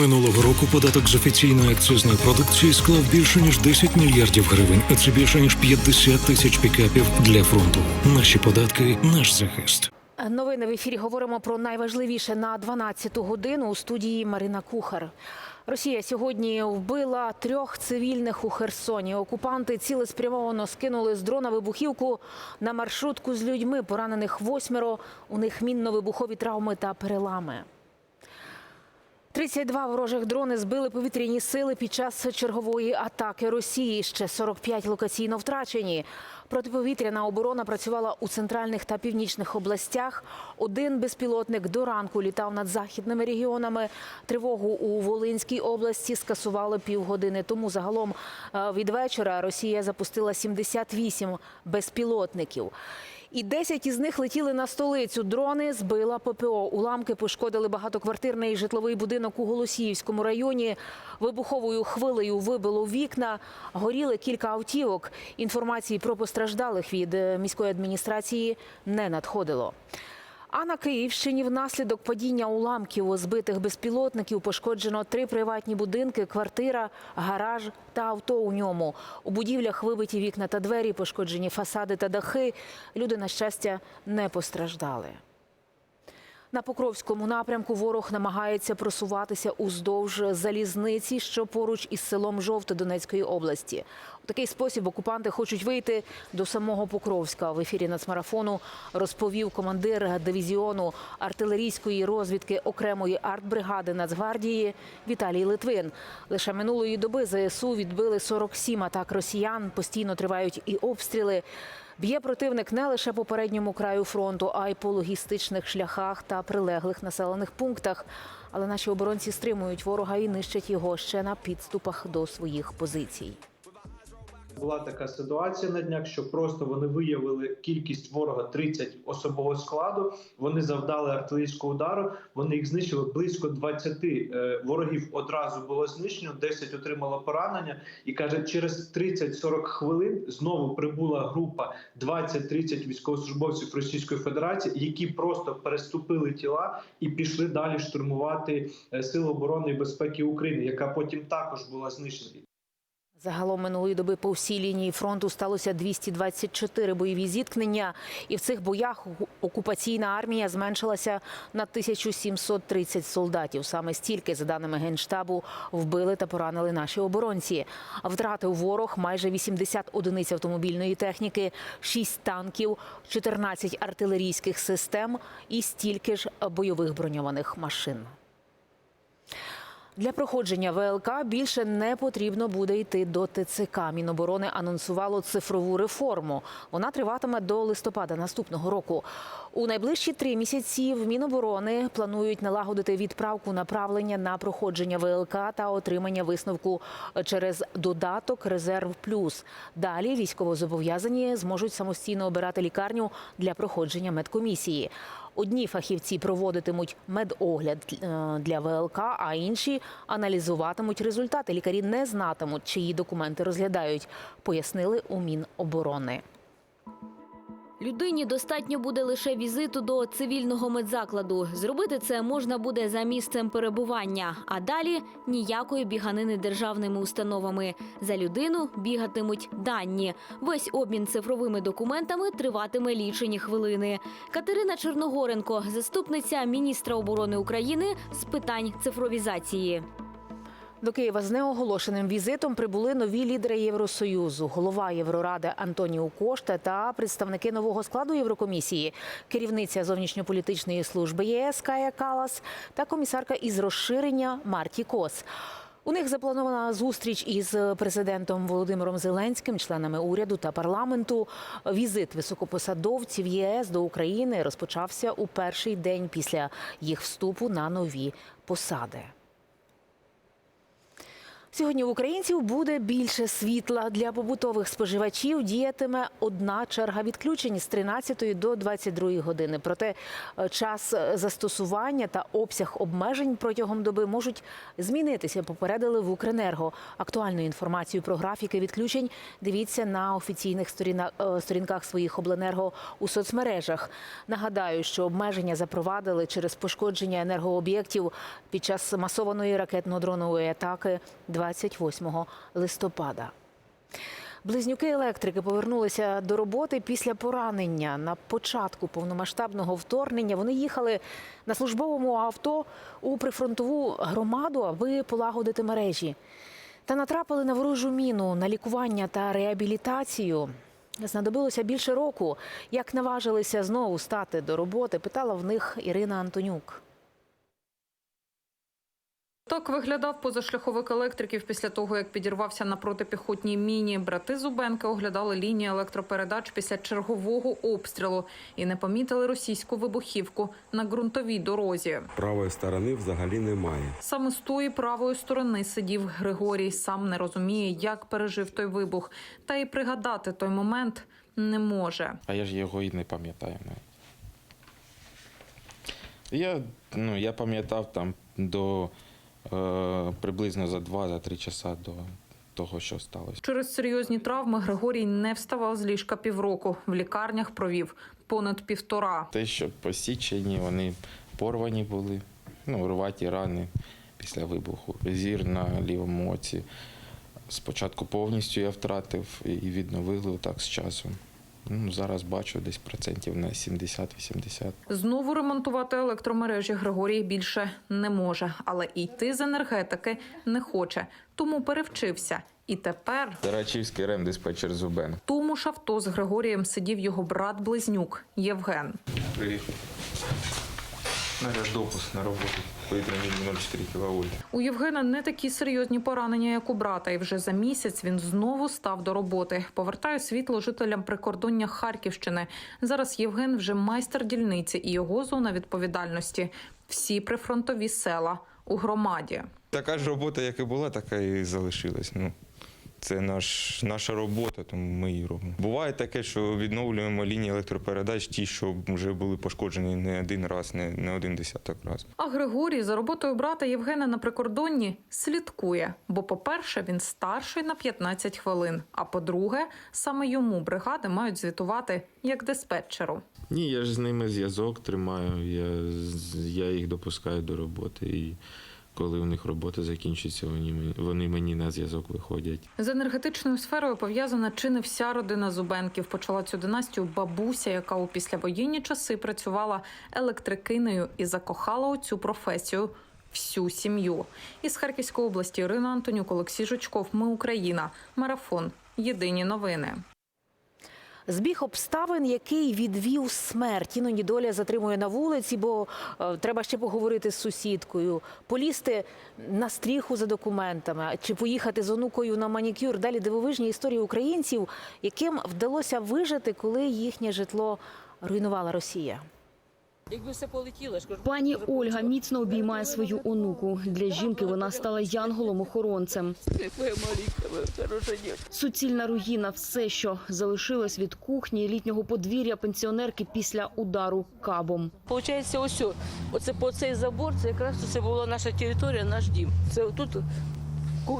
Минулого року податок з офіційної акцизної продукції склав більше ніж 10 мільярдів гривень, а це більше ніж 50 тисяч пікапів для фронту. Наші податки, наш захист. Новини в ефірі говоримо про найважливіше на 12-ту годину у студії Марина Кухар. Росія сьогодні вбила трьох цивільних у Херсоні. Окупанти цілеспрямовано скинули з дрона вибухівку на маршрутку з людьми. Поранених восьмеро. У них мінно-вибухові травми та перелами. 32 ворожих дрони збили повітряні сили під час чергової атаки Росії. Ще 45 локаційно втрачені. Протиповітряна оборона працювала у центральних та північних областях. Один безпілотник до ранку літав над західними регіонами. Тривогу у Волинській області скасували півгодини тому. Загалом е, від вечора Росія запустила 78 безпілотників. І 10 із них летіли на столицю. Дрони збила ППО. Уламки пошкодили багатоквартирний житловий будинок у Голосіївському районі. Вибуховою хвилею вибило вікна. Горіли кілька автівок. Інформації про постраждалих від е, міської адміністрації не надходило. А на Київщині внаслідок падіння уламків збитих безпілотників пошкоджено три приватні будинки, квартира, гараж та авто у ньому. У будівлях вибиті вікна та двері, пошкоджені фасади та дахи. Люди, на щастя, не постраждали. На Покровському напрямку ворог намагається просуватися уздовж залізниці, що поруч із селом Жовте Донецької області. У такий спосіб окупанти хочуть вийти до самого Покровська. В ефірі нацмарафону розповів командир дивізіону артилерійської розвідки окремої артбригади Нацгвардії Віталій Литвин. Лише минулої доби ЗСУ відбили 47 атак росіян. Постійно тривають і обстріли. Б'є противник не лише по передньому краю фронту, а й по логістичних шляхах та прилеглих населених пунктах. Але наші оборонці стримують ворога і нищать його ще на підступах до своїх позицій. Була така ситуація на днях, що просто вони виявили кількість ворога 30 особового складу. Вони завдали артилерійського удару. Вони їх знищили близько 20 е, ворогів. Одразу було знищено, 10 отримало поранення. І каже, через 30-40 хвилин знову прибула група 20-30 військовослужбовців Російської Федерації, які просто переступили тіла і пішли далі штурмувати е, Сили оборони і безпеки України, яка потім також була знищена. Загалом минулої доби по всій лінії фронту сталося 224 бойові зіткнення, і в цих боях окупаційна армія зменшилася на 1730 солдатів. Саме стільки, за даними генштабу, вбили та поранили наші оборонці. Втратив ворог майже 80 одиниць автомобільної техніки, 6 танків, 14 артилерійських систем і стільки ж бойових броньованих машин. Для проходження ВЛК більше не потрібно буде йти до ТЦК. Міноборони анонсувало цифрову реформу. Вона триватиме до листопада наступного року. У найближчі три місяці в Міноборони планують налагодити відправку направлення на проходження ВЛК та отримання висновку через додаток Резерв Плюс. Далі військовозобов'язані зможуть самостійно обирати лікарню для проходження медкомісії. Одні фахівці проводитимуть медогляд е, для ВЛК, а інші аналізуватимуть результати. Лікарі не знатимуть, чиї документи розглядають, пояснили у Міноборони. Людині достатньо буде лише візиту до цивільного медзакладу. Зробити це можна буде за місцем перебування, а далі ніякої біганини державними установами. За людину бігатимуть дані. Весь обмін цифровими документами триватиме лічені хвилини. Катерина Черногоренко, заступниця міністра оборони України з питань цифровізації. До Києва з неоголошеним візитом прибули нові лідери Євросоюзу, голова Євроради Антоніу Кошта та представники нового складу Єврокомісії, керівниця зовнішньополітичної служби ЄС Кая Калас та комісарка із розширення Марті Кос. У них запланована зустріч із президентом Володимиром Зеленським, членами уряду та парламенту. Візит високопосадовців ЄС до України розпочався у перший день після їх вступу на нові посади. Сьогодні в українців буде більше світла. Для побутових споживачів діятиме одна черга відключень з 13 до 22 години. Проте е, час е, застосування та обсяг обмежень протягом доби можуть змінитися. Попередили в Укренерго. Актуальну інформацію про графіки відключень дивіться на офіційних е, сторінках своїх обленерго у соцмережах. Нагадаю, що обмеження запровадили через пошкодження енергооб'єктів під час масованої ракетно-дронової атаки 28 листопада. Близнюки електрики повернулися до роботи після поранення. На початку повномасштабного вторгнення вони їхали на службовому авто у прифронтову громаду, аби полагодити мережі. Та натрапили на ворожу міну на лікування та реабілітацію. Знадобилося більше року. Як наважилися знову стати до роботи, питала в них Ірина Антонюк. Так виглядав позашляховик електриків після того, як підірвався на протипіхотній міні. Брати Зубенки оглядали лінії електропередач після чергового обстрілу і не помітили російську вибухівку на ґрунтовій дорозі. Правої сторони взагалі немає. Саме з тої правої сторони сидів Григорій. Сам не розуміє, як пережив той вибух, та й пригадати той момент не може. А я ж його і не пам'ятаю. Я, ну, я пам'ятав там до приблизно за 2-3 часа до того, що сталося. Через серйозні травми Григорій не вставав з ліжка півроку. В лікарнях провів понад півтора. Те, що посічені, вони порвані були, ну, рваті рани після вибуху. Зір на лівому оці. Спочатку повністю я втратив і відновили так з часом. Ну, зараз бачу десь процентів на 70-80. Знову ремонтувати електромережі Григорій більше не може, але йти з енергетики не хоче, тому перевчився. І тепер Тарачівський ремдиспетчер Зубен. тому ж авто з Григорієм сидів його брат-близнюк Євген. Приїхав. Наразі допуск на роботу. Повітряний 0,4 кВт. У Євгена не такі серйозні поранення, як у брата, і вже за місяць він знову став до роботи. Повертає світло жителям прикордоння Харківщини. Зараз Євген вже майстер дільниці і його зона відповідальності. Всі прифронтові села у громаді. Така ж робота, як і була, така і залишилась. Ну, це наш, наша робота, тому ми її робимо. Буває таке, що відновлюємо лінії електропередач, ті, що вже були пошкоджені не один раз, не, не один десяток разів. А Григорій за роботою брата Євгена на прикордонні слідкує. Бо, по-перше, він старший на 15 хвилин. А по-друге, саме йому бригади мають звітувати як диспетчеру. Ні, я ж з ними зв'язок тримаю. Я, я їх допускаю до роботи. І коли у них робота закінчиться, вони, мені- на зв'язок виходять. З енергетичною сферою пов'язана чи не вся родина Зубенків. Почала цю династію бабуся, яка у післявоєнні часи працювала електрикинею і закохала у цю професію всю сім'ю. Із Харківської області Ірина Антонюк, Олексій Жучков. Ми Україна. Марафон. Єдині новини. Збіг обставин, який відвів смерть. Іноді доля затримує на вулиці, бо е, треба ще поговорити з сусідкою, полізти на стріху за документами чи поїхати з онукою на манікюр. Далі дивовижні історії українців, яким вдалося вижити, коли їхнє житло руйнувала Росія. Якби все полетіло, ж Пані Ольга міцно обіймає свою онуку. Для жінки вона стала янголом-охоронцем. Суцільна руїна – все, що залишилось від кухні і літнього подвір'я пенсіонерки після удару кабом. Получається, ось, оце по цей забор, це якраз це була наша територія, наш дім. Це тут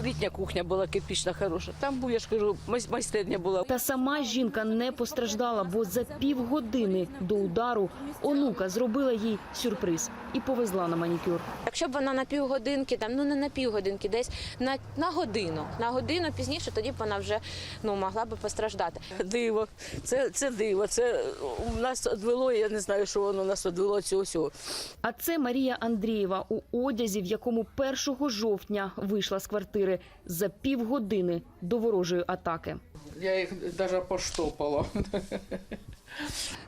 літня кухня була кирпічна, хороша. Там був, я ж кажу, майстерня була. Та сама жінка не постраждала, бо за півгодини до удару онука зробила їй сюрприз і повезла на манікюр. Якщо б вона на півгодинки, там ну не на півгодинки, десь на, на годину. На годину пізніше, тоді б вона вже ну могла би постраждати. Диво, це, це диво. Це у нас відвело, я не знаю, що воно нас відвело цього всього. А це Марія Андрієва у одязі, в якому 1 жовтня вийшла з квартири за півгодини до ворожої атаки. Я їх навіть поштопала.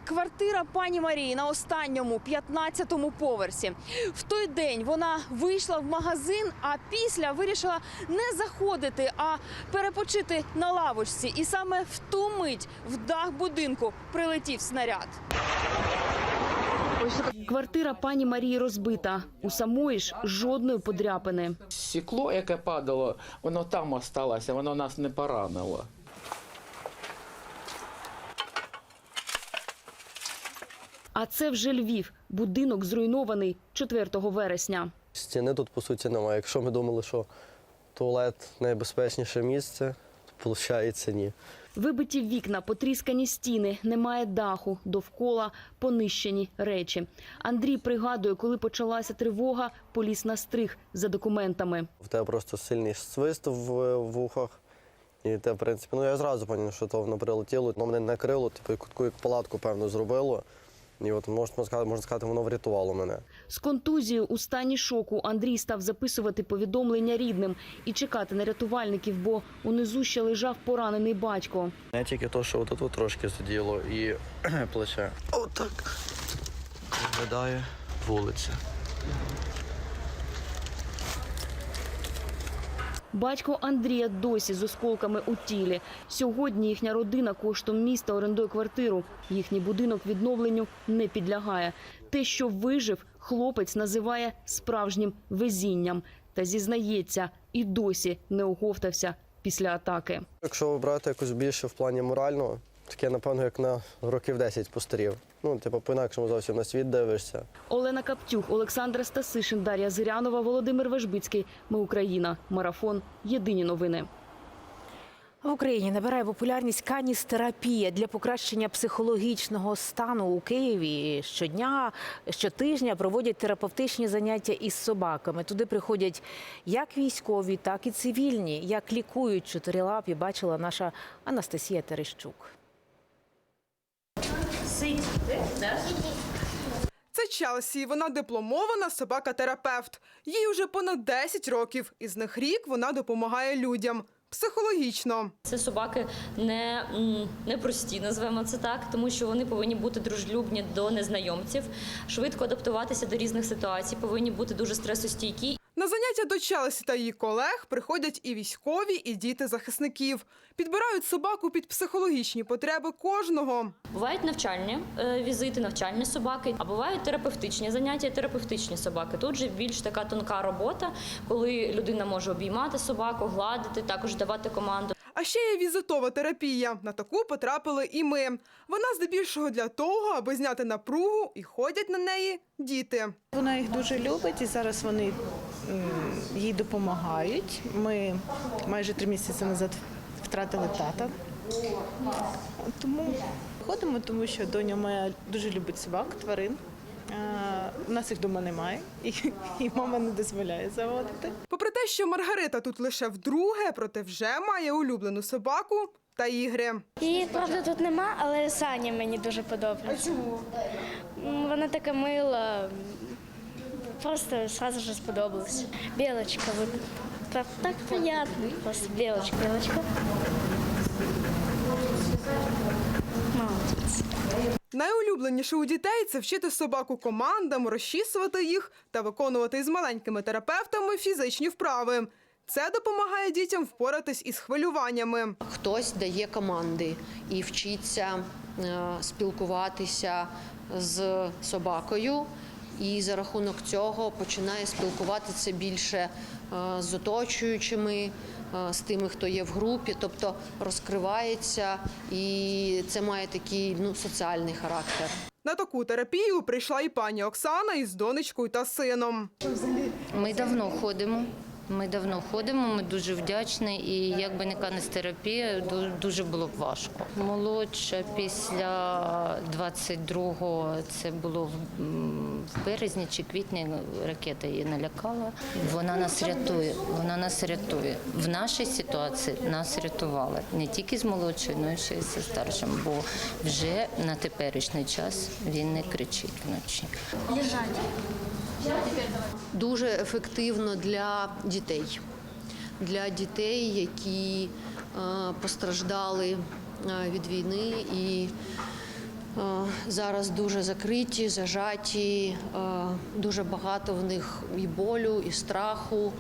Квартира пані Марії на останньому 15-му поверсі. В той день вона вийшла в магазин, а після вирішила не заходити, а перепочити на лавочці. І саме в ту мить в дах будинку прилетів снаряд. Квартира пані Марії розбита. У самої ж жодної подряпини. Стекло, яке падало, воно там осталося, воно нас не поранило. А це вже Львів. Будинок зруйнований 4 вересня. Стіни тут по суті немає. Якщо ми думали, що туалет найбезпечніше місце, то виходить ні. Вибиті вікна, потріскані стіни, немає даху, довкола понищені речі. Андрій пригадує, коли почалася тривога, поліз на стриг за документами. В тебе просто сильний свист в вухах. І те, в принципі, ну я зразу зрозумів, що то воно прилетіло, воно мене накрило, типу, таку як палатку, певно, зробило. І от можна сказати, можна сказати, воно врятувало мене. З контузією у стані шоку Андрій став записувати повідомлення рідним і чекати на рятувальників, бо унизу ще лежав поранений батько. Не тільки то, що тут трошки сиділо і плече. Отак виглядає вулиця. Батько Андрія досі з осколками у тілі. Сьогодні їхня родина коштом міста орендує квартиру. Їхній будинок відновленню не підлягає. Те, що вижив, хлопець називає справжнім везінням та зізнається, і досі не оговтався після атаки. Якщо брати якось більше в плані морального, таке, напевно, як на років 10 постарів. Ну, типу, по-інакшому зовсім на світ дивишся. Олена Каптюх, Олександр Стасишин, Дар'я Зирянова, Володимир Вежбицький. Ми Україна. Марафон. Єдині новини. В Україні набирає популярність каністерапія для покращення психологічного стану у Києві. Щодня, щотижня проводять терапевтичні заняття із собаками. Туди приходять як військові, так і цивільні. Як лікують чотирилапі, бачила наша Анастасія Терещук. Це Челсі. Вона дипломована собака-терапевт. Їй уже понад 10 років. Із них рік вона допомагає людям психологічно. Це собаки не, не прості, називаємо це так, тому що вони повинні бути дружелюбні до незнайомців, швидко адаптуватися до різних ситуацій, повинні бути дуже стресостійкі. На заняття до Челсі та її колег приходять і військові, і діти захисників. Підбирають собаку під психологічні потреби кожного. Бувають навчальні е, візити, навчальні собаки, а бувають терапевтичні заняття, терапевтичні собаки. Тут же більш така тонка робота, коли людина може обіймати собаку, гладити, також давати команду. А ще є візитова терапія. На таку потрапили і ми. Вона здебільшого для того, аби зняти напругу, і ходять на неї діти. Вона їх дуже любить і зараз вони їй допомагають. Ми майже три місяці назад втратили тата. Тому ходимо, тому що доня моя дуже любить собак, тварин. У нас їх вдома немає, і, і мама не дозволяє заводити. Попри те, що Маргарита тут лише вдруге, проте вже має улюблену собаку та ігри. Її, правда, тут нема, але Саня мені дуже подобається. Чому? Вона така мила. Просто одразу ж сподобалась. Білочка, вот. Так, так приятно. Просто білочка. Білочка. Молодець. Найулюбленіше у дітей це вчити собаку командам, розчісувати їх та виконувати із маленькими терапевтами фізичні вправи. Це допомагає дітям впоратись із хвилюваннями. Хтось дає команди і вчиться е, спілкуватися з собакою, і за рахунок цього починає спілкуватися більше е, з оточуючими, е, з тими, хто є в групі, тобто розкривається, і це має такий ну, соціальний характер. На таку терапію прийшла і пані Оксана із донечкою та сином. Ми давно ходимо. Ми давно ходимо, ми дуже вдячні, і якби не канестерапія, ду- дуже було б важко. Молодша після 22-го, це було в, березні чи квітні, ракета її налякала. Вона нас рятує, вона нас рятує. В нашій ситуації нас рятували не тільки з молодшою, але й ще й зі старшим, бо вже на теперішній час він не кричить вночі. Дуже ефективно для дітей, для дітей, які е, постраждали е, від війни і е, зараз дуже закриті, зажаті, дуже багато в них і болю, і страху.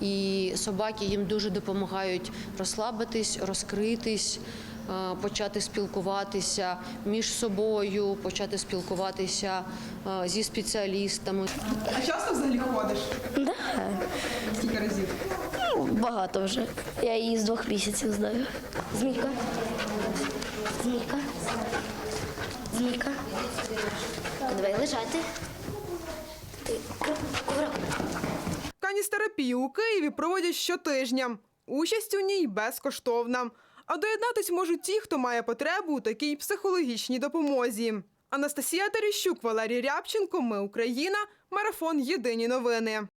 І собаки їм дуже допомагають розслабитись, розкритись, почати спілкуватися між собою, почати спілкуватися зі спеціалістами. А часто взагалі ходиш? Да. Скільки разів? Ну, багато вже. Я її з двох місяців знаю. Змійка. Змійка. Змійка. Давай лежати. Ти. Каністерапію у Києві проводять щотижня. Участь у ній безкоштовна. А доєднатись можуть ті, хто має потребу у такій психологічній допомозі. Анастасія Терещук, Валерій Рябченко. Ми Україна. Марафон. Єдині новини.